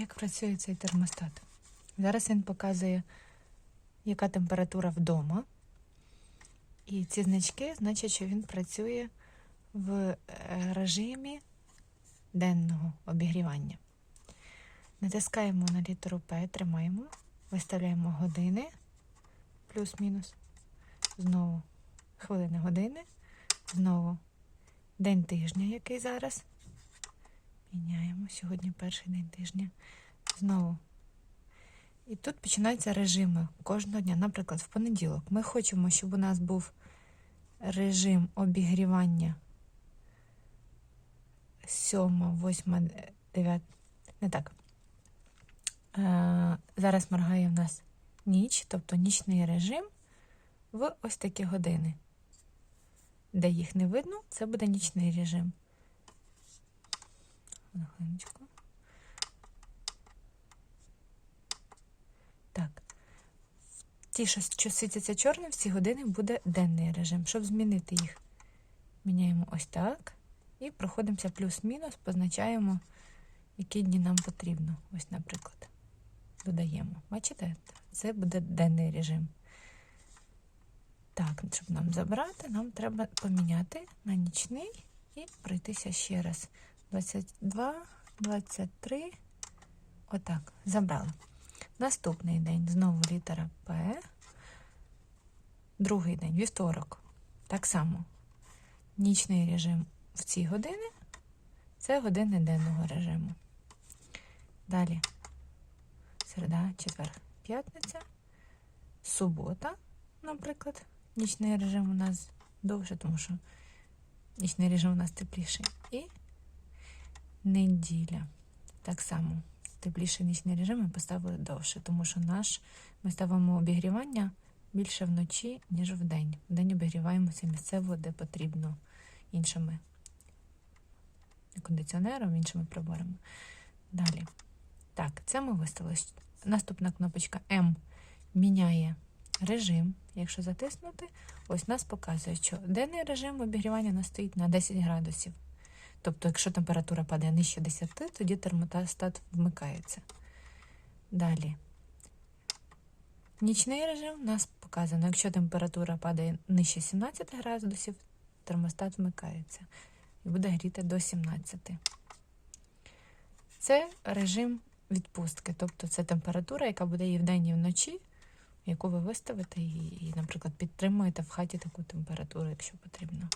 як працює цей термостат. Зараз він показує, яка температура вдома. І ці значки значать, що він працює в е, режимі денного обігрівання. Натискаємо на літеру П, тримаємо, виставляємо години, плюс-мінус. Знову хвилини години. Знову день тижня, який зараз. Міняємо. Сьогодні перший день тижня. Знову. І тут починаються режими кожного дня. Наприклад, в понеділок ми хочемо, щоб у нас був режим обігрівання 7, 8, 9. Не так. Е, зараз моргає в нас ніч, тобто нічний режим в ось такі години. Де їх не видно, це буде нічний режим. На. Так. Ті, що світяться чорним, в ці години буде денний режим. Щоб змінити їх, міняємо ось так. І проходимося плюс-мінус, позначаємо, які дні нам потрібно. Ось, наприклад, додаємо. Бачите? Це буде денний режим. Так, щоб нам забрати, нам треба поміняти на нічний і пройтися ще раз. 22, 23. Отак, забрали. Наступний день знову літера П. Другий день, вівторок. Так само. Нічний режим в ці години. Це години денного режиму. Далі. Середа, четвер, п'ятниця. Субота, наприклад. Нічний режим у нас довше, тому що нічний режим у нас тепліший. І неділя. Так само тепліший нічний режим ми поставили довше, тому що наш ми ставимо обігрівання більше вночі, ніж вдень. Вдень обігріваємося місцево, де потрібно іншими кондиціонером, іншими приборами. Далі. Так, це ми виставили. Наступна кнопочка М міняє режим. Якщо затиснути, ось нас показує, що денний режим обігрівання у стоїть на 10 градусів. Тобто, якщо температура падає нижче 10, тоді термостат вмикається. Далі. Нічний режим у нас показано, якщо температура падає нижче 17 градусів, термостат вмикається і буде гріти до 17. Це режим відпустки, тобто це температура, яка буде і вдень, і вночі, яку ви виставите, і, наприклад, підтримуєте в хаті таку температуру, якщо потрібно.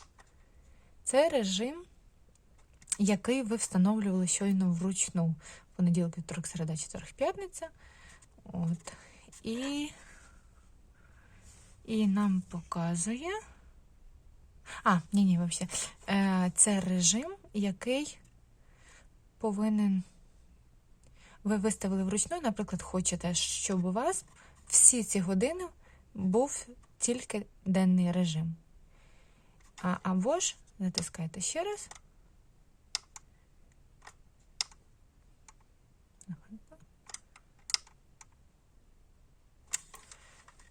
Це режим який ви встановлювали щойно вручну. Понеділок, вівторок, середа, четверг, п'ятниця. От. І і нам показує. А, ні, ні, взагалі. Е, Це режим, який повинен. Ви виставили вручну, наприклад, хочете, щоб у вас всі ці години був тільки денний режим. А, Або ж натискайте ще раз.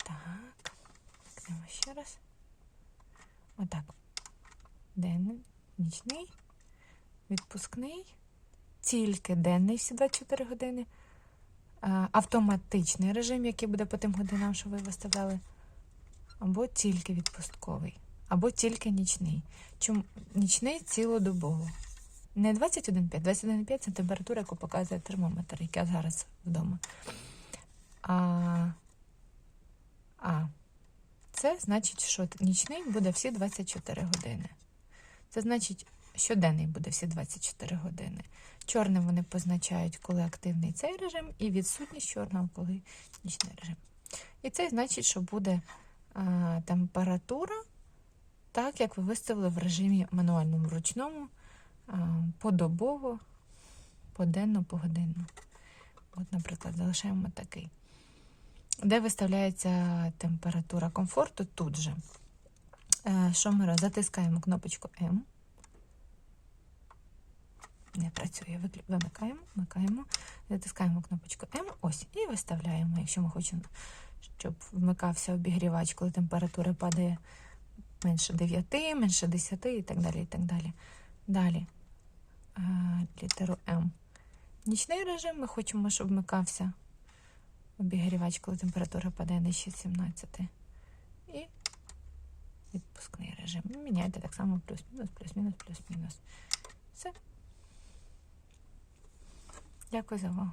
Так, кликнемо ще раз. Отак. Денний, нічний, відпускний, тільки денний всі 24 години. Автоматичний режим, який буде по тим годинам, що ви виставляли. Або тільки відпустковий, або тільки нічний. Чому нічний цілодобово. Не 21,5. 21,5 це температура, яку показує термометр, який зараз вдома. А а це значить, що нічний буде всі 24 години. Це значить, що денний буде всі 24 години. Чорним вони позначають, коли активний цей режим, і відсутність чорного, коли нічний режим. І це значить, що буде а, температура, так як ви виставили в режимі мануальному ручному подобово, поденно, погодинно. От, наприклад, залишаємо такий. Де виставляється температура комфорту тут же. Е, що ми робимо? Затискаємо кнопочку М. Не працює, вимикаємо, вмикаємо, затискаємо кнопочку М, ось, і виставляємо, якщо ми хочемо, щоб вмикався обігрівач, коли температура падає менше 9, менше 10 і так далі. і так Далі. Далі літеру М. Нічний режим ми хочемо, щоб вмикався обігрівач, коли температура падає нижче 17. І відпускний режим. Міняйте так само плюс-мінус, плюс-мінус, плюс-мінус. Все. Дякую за увагу.